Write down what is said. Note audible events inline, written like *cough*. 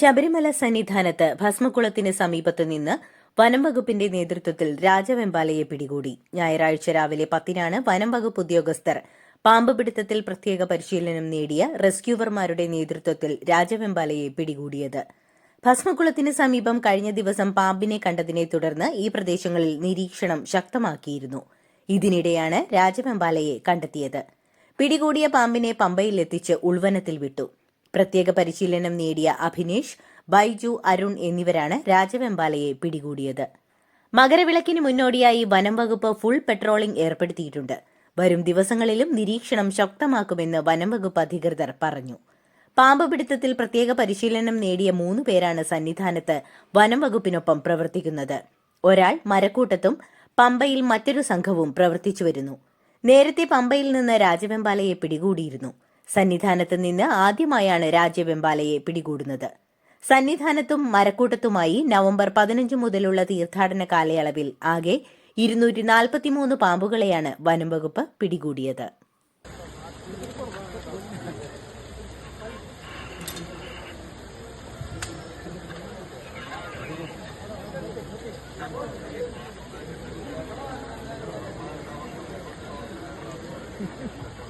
ശബരിമല സന്നിധാനത്ത് ഭസ്മക്കുളത്തിന് സമീപത്ത് നിന്ന് വനം വകുപ്പിന്റെ നേതൃത്വത്തിൽ രാജവെമ്പാലയെ പിടികൂടി. ഞായറാഴ്ച രാവിലെ പത്തിനാണ് വനം വകുപ്പ് ഉദ്യോഗസ്ഥർ പാമ്പ് പിടുത്തത്തിൽ പ്രത്യേക പരിശീലനം നേടിയ റെസ്ക്യൂവർമാരുടെ നേതൃത്വത്തിൽ രാജവെമ്പാലയെ പിടികൂടിയത്. ഭസ്മക്കുളത്തിന് സമീപം കഴിഞ്ഞ ദിവസം പാമ്പിനെ കണ്ടതിനെ തുടർന്ന് ഈ പ്രദേശങ്ങളിൽ നിരീക്ഷണം ശക്തമാക്കിയിരുന്നു. ഇതിനിടെയാണ് രാജവെമ്പാലയെ കണ്ടെത്തിയത്. പിടികൂടിയ പാമ്പിനെ പമ്പയിലെത്തിച്ച് ഉൾവനത്തിൽ വിട്ടു. പ്രത്യേക പരിശീലനം നേടിയ അഭിനേഷ് ബൈജു അരുൺ എന്നിവരാണ് രാജവെമ്പാലയെ പിടികൂടിയത്. മകരവിളക്കിന് മുന്നോടിയായി വനം വകുപ്പ് ഫുൾ പെട്രോളിംഗ് ഏർപ്പെടുത്തിയിട്ടുണ്ട്. വരും ദിവസങ്ങളിലും നിരീക്ഷണം ശക്തമാക്കുമെന്ന് വനം വകുപ്പ് അധികൃതർ പറഞ്ഞു. പാമ്പ് പിടുത്തത്തിൽ പ്രത്യേക പരിശീലനം നേടിയ മൂന്ന് പേരാണ് സന്നിധാനത്ത് വനം വകുപ്പിനൊപ്പം പ്രവർത്തിക്കുന്നത്. ഒരാൾ മരക്കൂട്ടത്തും പമ്പയിൽ മറ്റൊരു സംഘവും പ്രവർത്തിച്ചു വരുന്നു. നേരത്തെ പമ്പയിൽ നിന്ന് രാജവെമ്പാലയെ പിടികൂടിയിരുന്നു. സന്നിധാനത്ത് നിന്ന് ആദ്യമായാണ് രാജവെമ്പാലയെ പിടികൂടുന്നത്. സന്നിധാനത്തും മരക്കൂട്ടത്തുമായി നവംബർ പതിനഞ്ച് മുതലുള്ള തീർത്ഥാടന കാലയളവിൽ ആകെ ഇരുന്നൂറ്റി നാൽപ്പത്തിമൂന്ന് പാമ്പുകളെയാണ് വനം വകുപ്പ് പിടികൂടിയത്. *laughs*